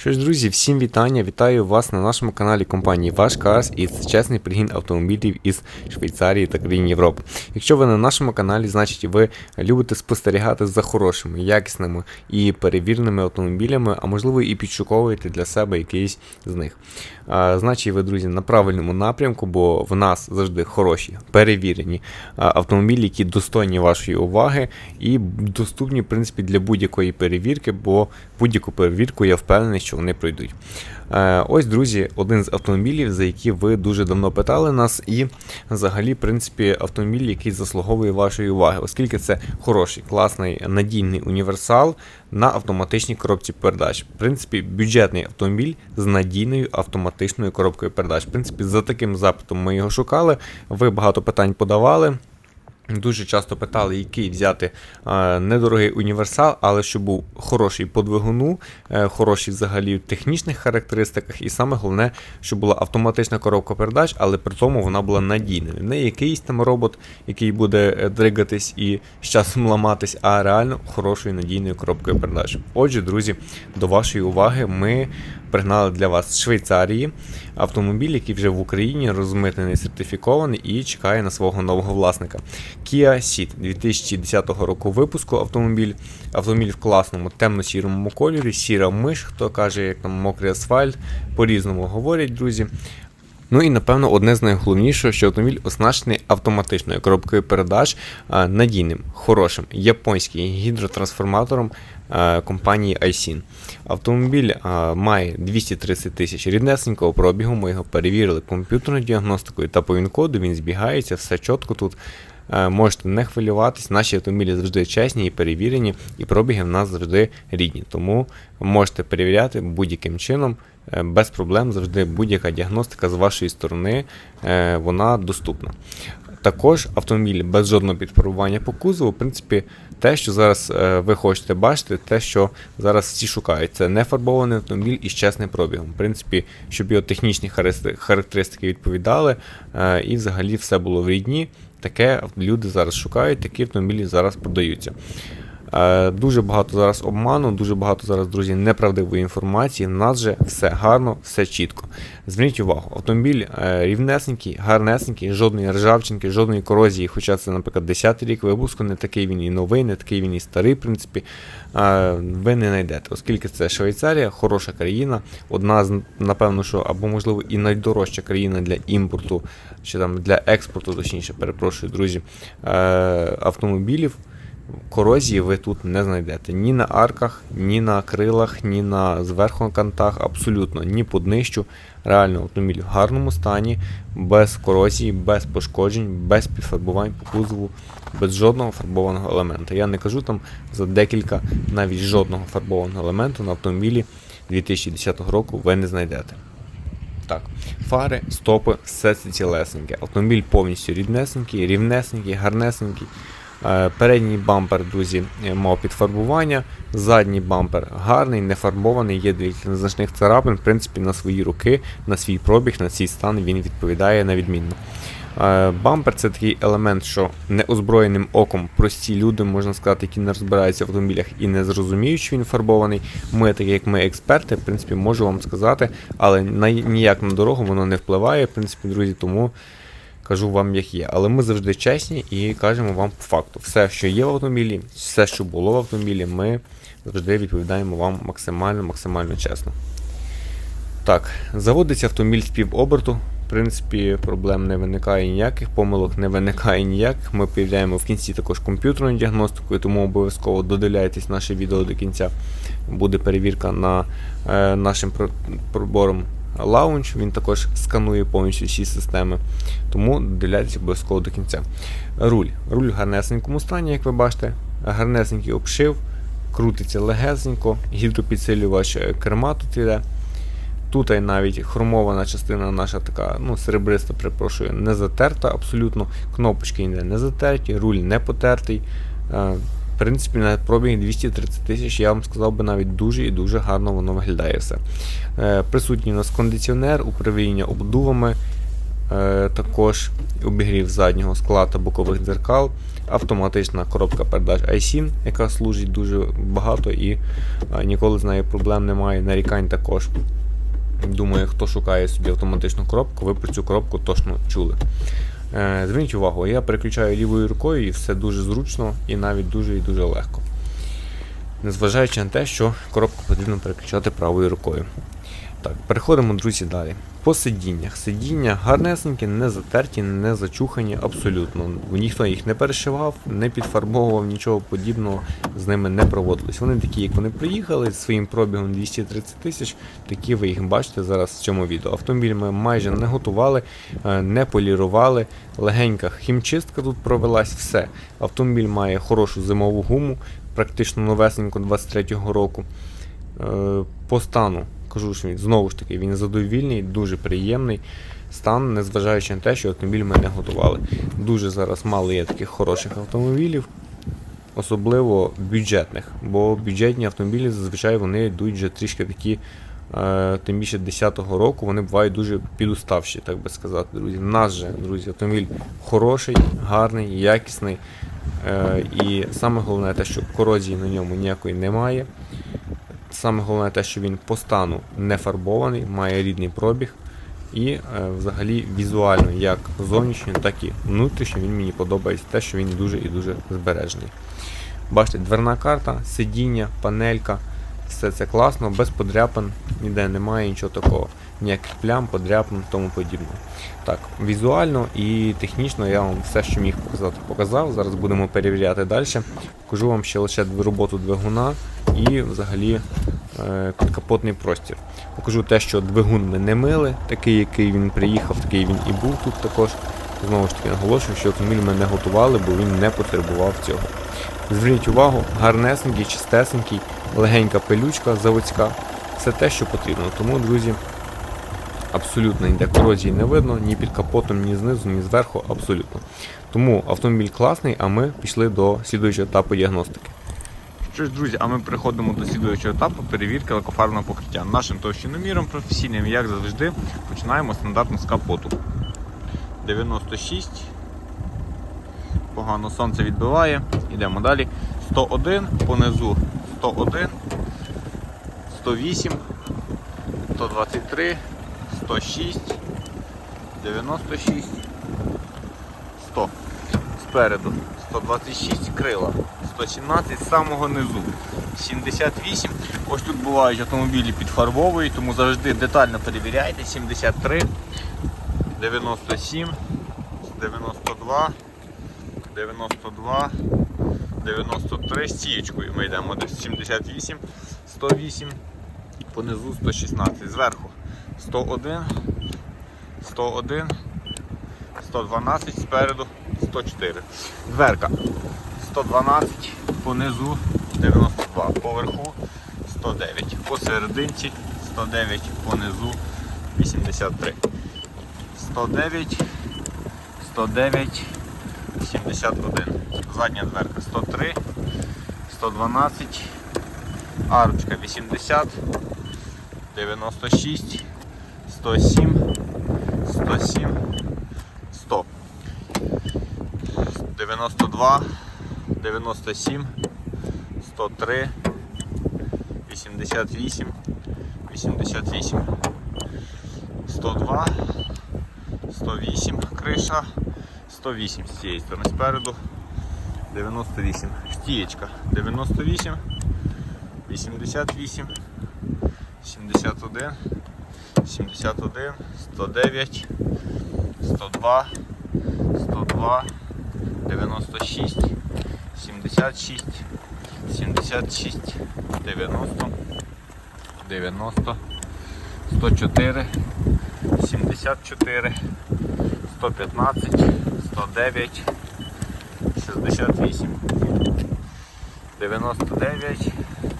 Що ж, друзі, всім вітання! Вітаю вас на нашому каналі компанії Ваш Cars і це чесний пригін автомобілів із Швейцарії та країн Європи. Якщо ви на нашому каналі, значить ви любите спостерігати за хорошими, якісними і перевіреними автомобілями, а можливо і підшуковуєте для себе якийсь з них. А, Значить, ви, друзі, на правильному напрямку, бо в нас завжди хороші, перевірені автомобілі, які достойні вашої уваги і доступні, в принципі, для будь-якої перевірки, бо будь-яку перевірку я впевнений, що вони пройдуть. Е, Ось, друзі, один з автомобілів, за які ви дуже давно питали нас, і взагалі, в принципі, автомобіль, який заслуговує вашої уваги, оскільки це хороший, класний, надійний універсал на автоматичній коробці передач. В принципі, бюджетний автомобіль з надійною автоматичною коробкою передач. В принципі, за таким запитом ми його шукали. Ви багато питань подавали. Дуже часто питали, який взяти е, недорогий універсал, але щоб був хороший по двигуну, е, хороший взагалі в технічних характеристиках, і саме головне, щоб була автоматична коробка передач, але при тому вона була надійною. Не якийсь там робот, який буде е, дригатись і з часом ламатись, а реально хорошою надійною коробкою передач. Отже, друзі, до вашої уваги ми пригнали для вас з Швейцарії автомобіль, який вже в Україні розмитнений, сертифікований і чекає на свого нового власника. Kia Ceed 2010 року випуску автомобіль. Автомобіль в класному темно-сірому кольорі, сіра миш, хто каже, як там мокрий асфальт, по-різному говорять, друзі. Ну і напевно одне з найголовнішого, що автомобіль оснащений автоматичною коробкою передач надійним, хорошим японським гідротрансформатором компанії iSIN. Автомобіль має 230 тисяч ріднесенького пробігу. Ми його перевірили комп'ютерною діагностикою та по він-коду. Він збігається, все чітко тут. Е, Можете не хвилюватись, наші автомобілі завжди чесні і перевірені, і пробіги в нас завжди рідні. Тому можете перевіряти будь-яким чином, е, без проблем, завжди будь-яка діагностика з вашої сторони е, вона доступна. Також автомобіль без жодного підфарбування по кузову, в принципі, те, що зараз ви хочете бачити, те, що зараз всі шукають, це не фарбований автомобіль із чесним пробігом. В принципі, щоб його технічні характеристики- відповідали, і взагалі все було в рідні. Таке люди зараз шукають, такі автомобілі зараз продаються. Е, Дуже багато зараз обману, дуже багато зараз, друзі, неправдивої інформації. У нас же все гарно, все чітко. Зверніть увагу, автомобіль е, рівнесенький, гарнесенький, жодної ржавчинки, жодної корозії. Хоча це, наприклад, 10 рік випуску, не такий він і новий, не такий він і старий, в принципі, е, ви не знайдете, оскільки це Швейцарія, хороша країна, одна з, напевно, що або можливо і найдорожча країна для імпорту, чи там для експорту, точніше, перепрошую, друзі, автомобілів корозії ви тут не знайдете ні на арках, ні на крилах, ні на зверху кантах, абсолютно ні по днищу. Реально автомобіль в гарному стані, без корозії, без пошкоджень, без підфарбувань по кузову, без жодного фарбованого елемента. Я не кажу там за декілька, навіть жодного фарбованого елементу на автомобілі 2010 року ви не знайдете. Так, фари, стопи, все це цілесеньке. Автомобіль повністю ріднесенький, рівнесенький, гарнесенький. Е, Передній бампер, друзі, е, мав підфарбування, задній бампер гарний, не фарбований, є декілька незначних царапин. В принципі, на свої руки, на свій пробіг, на свій стан він відповідає на відмінно. Е, Бампер це такий елемент, що неозброєним оком прості люди, можна сказати, які не розбираються в автомобілях і не зрозуміють, що він фарбований. Ми, такі як ми експерти, в принципі, можу вам сказати, але на, ніяк на дорогу воно не впливає, в принципі, друзі, тому кажу вам, як є. Але ми завжди чесні і кажемо вам по факту. Все, що є в автомобілі, все, що було в автомобілі, ми завжди відповідаємо вам максимально, максимально чесно. Так, заводиться автомобіль з півоберту. В принципі, проблем не виникає ніяких, помилок не виникає ніяких. Ми перевіряємо в кінці також комп'ютерною діагностикою, тому обов'язково додивляйтесь наше відео до кінця. Буде перевірка на е, нашим пробором Launch, він також сканує повністю всі системи. Тому додивляйтесь обов'язково до кінця. Руль. Руль в гарнесенькому стані, як ви бачите, гарнесенький обшив, крутиться легесенько, гідропідсилювач е, керма тут іде. Тут навіть хромована частина наша така, ну, серебриста, перепрошую, не затерта абсолютно. Кнопочки ніде не затерті, руль не потертий. Принципі, на пробіг 230 тисяч, я вам сказав би навіть дуже і дуже гарно воно виглядає все. Е, Присутній у нас кондиціонер, управління обдувами. е, також обігрів заднього скла та бокових дзеркал, автоматична коробка передач iSIN, яка служить дуже багато і е, ніколи з нею проблем немає. Нарікань також. Думаю, хто шукає собі автоматичну коробку, ви про цю коробку точно чули. Е, Зверніть увагу, я переключаю лівою рукою і все дуже зручно і навіть дуже і дуже легко. Незважаючи на те, що коробку потрібно переключати правою рукою. Так, переходимо, друзі, далі. По сидіннях. Сидіння гарнесенькі, не затерті, не зачухані абсолютно. Ніхто їх не перешивав, не підфарбовував, нічого подібного з ними не проводилось. Вони такі, як вони приїхали, з своїм пробігом 230 тисяч, такі ви їх бачите зараз в цьому відео. Автомобіль ми майже не готували, е, не полірували. Легенька хімчистка тут провелась, все. Автомобіль має хорошу зимову гуму, практично новесеньку 23-го року. Е, По стану кажу, що він знову ж таки він задовільний, дуже приємний стан, незважаючи на те, що автомобіль ми не готували. Дуже зараз мало є таких хороших автомобілів, особливо бюджетних, бо бюджетні автомобілі зазвичай вони йдуть вже трішки такі. е, Тим більше 10-го року вони бувають дуже підуставші, так би сказати, друзі. У нас же, друзі, автомобіль хороший, гарний, якісний. Е, І саме головне те, що корозії на ньому ніякої немає. Саме головне те, що він по стану не фарбований, має рідний пробіг. І е, взагалі візуально, як зовнішньо, так і внутрішньо він мені подобається те, що він дуже і дуже збережений. Бачите, дверна карта, сидіння, панелька, все це класно, без подряпин, ніде немає нічого такого, ніяких плям, подряпин, тому подібного. Так, візуально і технічно я вам все, що міг показати, показав. Зараз будемо перевіряти далі. Покажу вам ще лише роботу двигуна і взагалі підкапотний простір. Покажу те, що двигун ми не мили, такий, який він приїхав, такий він і був тут також. Знову ж таки наголошую, що автомобіль ми не готували, бо він не потребував цього. Зверніть увагу, гарнесенький, чистесенький, легенька пилючка заводська. Все те, що потрібно. Тому, друзі, абсолютно ніде корозії не видно, ні під капотом, ні знизу, ні зверху, абсолютно. Тому автомобіль класний, а ми пішли до слідуючого етапу діагностики. Що ж, друзі, а ми переходимо до слідуючого етапу перевірки лакофарного покриття. Нашим товщиноміром професійним, як завжди, починаємо стандартно з капоту. 96. Погано сонце відбиває. Йдемо далі. 101, понизу 101, 108, 123, 106, 96, 100. Спереду 126 крила, 117 з самого низу, 78. Ось тут бувають автомобілі підфарбовують, тому завжди детально перевіряйте. 73, 97, 92, 92, 93 з стієчкою. Ми йдемо десь 78, 108, понизу 116, зверху 101, 101, 112, спереду 104. Дверка 112, понизу 92, поверху 109, посерединці 109, понизу 83. 109, 109, 71. Задня дверка 103, 112, арочка 80, 96, 107, 107, 100. 92, 97, 103, 88, 88, 102, 108 криша, 108 з цієї сторони спереду, 98, стієчка, 98, 88, 71, 71, 109, 102, 102, 96, 76, 76, 90, 90, 104, 74, 115, 109, 68, 99,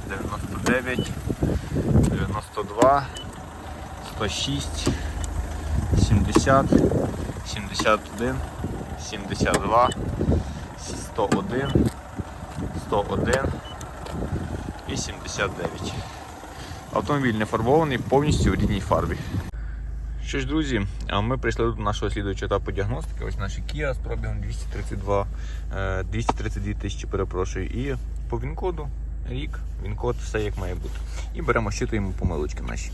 99, 92, 106, 70, 71, 72, 101, 101 і 79. Автомобіль не фарбований повністю у рідній фарбі. Що ж, друзі, ми прийшли до нашого слідуючого етапу діагностики. Ось наші Kia з пробігом 232, е, 232 тисячі, перепрошую. І по він-коду рік, він-код, все як має бути. І беремо, щитуємо помилочки наші.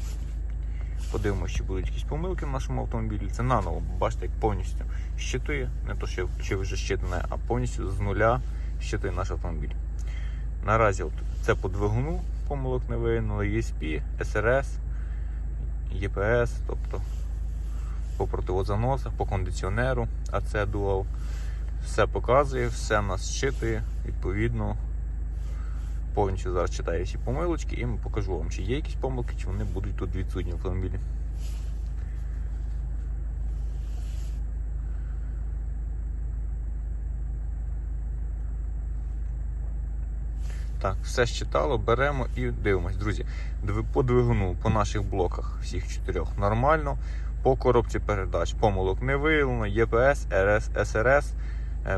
Подивимося, чи будуть якісь помилки в нашому автомобілі. Це наново, бачите, як повністю щитує, не то, що чи вже щитане, а повністю з нуля щитує наш автомобіль. Наразі от, це по двигуну помилок не виявлено, ESP, SRS, EPS, тобто по противозаносах, по кондиціонеру, АЦ Dual. Все показує, все нас щитує, відповідно. Повністю зараз читаю всі помилочки і покажу вам, чи є якісь помилки, чи вони будуть тут відсутні в автомобілі. Так, все щитало, беремо і дивимось, друзі. По двигуну, по наших блоках, всіх чотирьох нормально. По коробці передач помилок не виявлено, ЄПС, РС, СРС,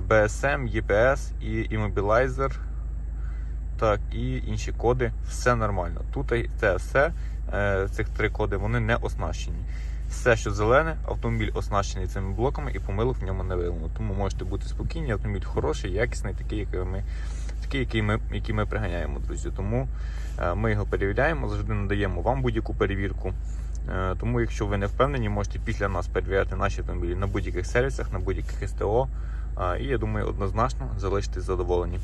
БСМ, ЄПС і іммобілайзер. Так, і інші коди, все нормально. Тут це все, е, цих три коди, вони не оснащені. Все, що зелене, автомобіль оснащений цими блоками і помилок в ньому не виявлено. Тому можете бути спокійні, автомобіль хороший, якісний, такий, який ми, такий, який ми, який ми приганяємо, друзі. Тому е, ми його перевіряємо, завжди надаємо вам будь-яку перевірку. Е, Тому, якщо ви не впевнені, можете після нас перевіряти наші автомобілі на будь-яких сервісах, на будь-яких СТО. І я думаю, однозначно залишитесь задоволені.